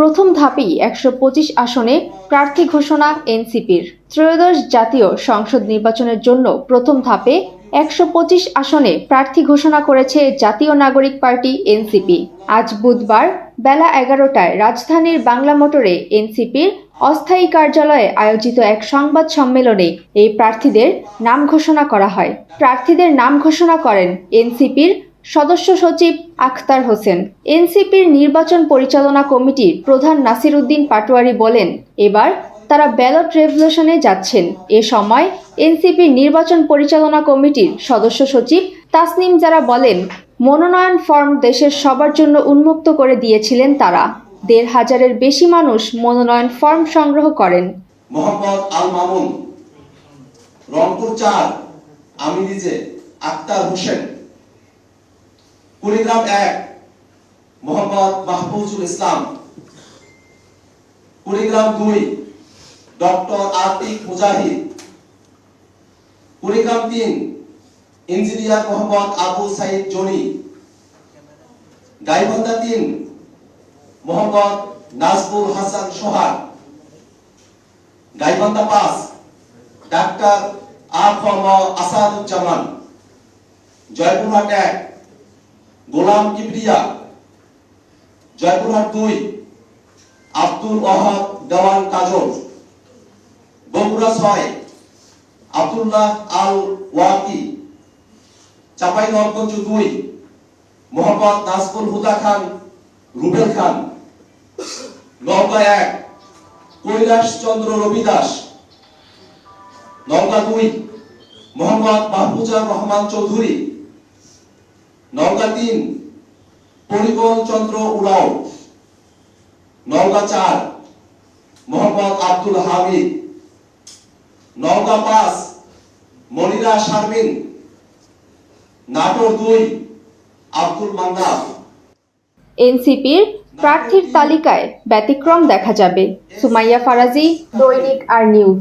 প্রথম ধাপেই একশো পঁচিশ আসনে প্রার্থী ঘোষণা এনসিপির। ত্রয়োদশ জাতীয় সংসদ নির্বাচনের জন্য প্রথম ধাপে একশো পঁচিশ আসনে প্রার্থী ঘোষণা করেছে জাতীয় নাগরিক পার্টি এনসিপি। আজ বুধবার বেলা এগারোটায় রাজধানীর বাংলা মোটরে এনসিপির অস্থায়ী কার্যালয়ে আয়োজিত এক সংবাদ সম্মেলনে এই প্রার্থীদের নাম ঘোষণা করা হয়। প্রার্থীদের নাম ঘোষণা করেন এনসিপির সদস্য সচিব আখতার হোসেন। এনসিপির নির্বাচন পরিচালনা কমিটির প্রধান নাসির উদ্দিন পাটোয়ারি বলেন, এবার তারা ব্যালট রেভলিউশনে যাচ্ছেন। এ সময় এনসিপির নির্বাচন পরিচালনা কমিটির সদস্য সচিব তাসনিম যারা বলেন, মনোনয়ন ফর্ম দেশের সবার জন্য উন্মুক্ত করে দিয়েছিলেন তারা। দেড় হাজারের বেশি মানুষ মনোনয়ন ফর্ম সংগ্রহ করেন। মোহাম্মদ আল মামুন, রংপুর চার, আমি নিজে আক্তার হোসেন। কুড়িগ্রাম এক, মোহাম্মদ মাহফুজুল ইসলাম। কুড়িগ্রাম দুই, ডক্টর আতিক মুজাহিদ। কুড়িগ্রাম তিন, ইঞ্জিনিয়ার মোহাম্মদ আবু সাইদ জনি। গাইবান্ধা তিন, মোহাম্মদ নাজবুল হাসান সোহাগ। গাইবান্ধা পাস ডাক্তার আসাদুজ্জামান। জয়পুরহাট এক গোলাম কিবরিয়া, জয়পুরহাট দুই, আব্দুল ওয়াহাব দেওয়ান কাজল, বগুড়া ছয়, আব্দুল্লাহ আল ওয়াকি, চাঁপাইনবাবগঞ্জ দুই মোহাম্মদ নাজবুল হুদা খান, রুবেল খান। নওগাঁ এক কৈলাস চন্দ্র রবি দাস নওগাঁ দুই, মোহাম্মদ মাহফুজার রহমান চৌধুরী। নওগাঁ তিন পরিবল চন্দ্র উরাও নওগাঁ চার, মোহাম্মদ আব্দুল হামিদ। নওগাঁ পাঁচ, মনিরা শারমিন। নাটোর দুই, আব্দুল মান্নাফ এনসিপির প্রার্থীর তালিকায় ব্যতিক্রম দেখা যাবে। সুমাইয়া ফারাজি, দৈনিক আর নিউজ।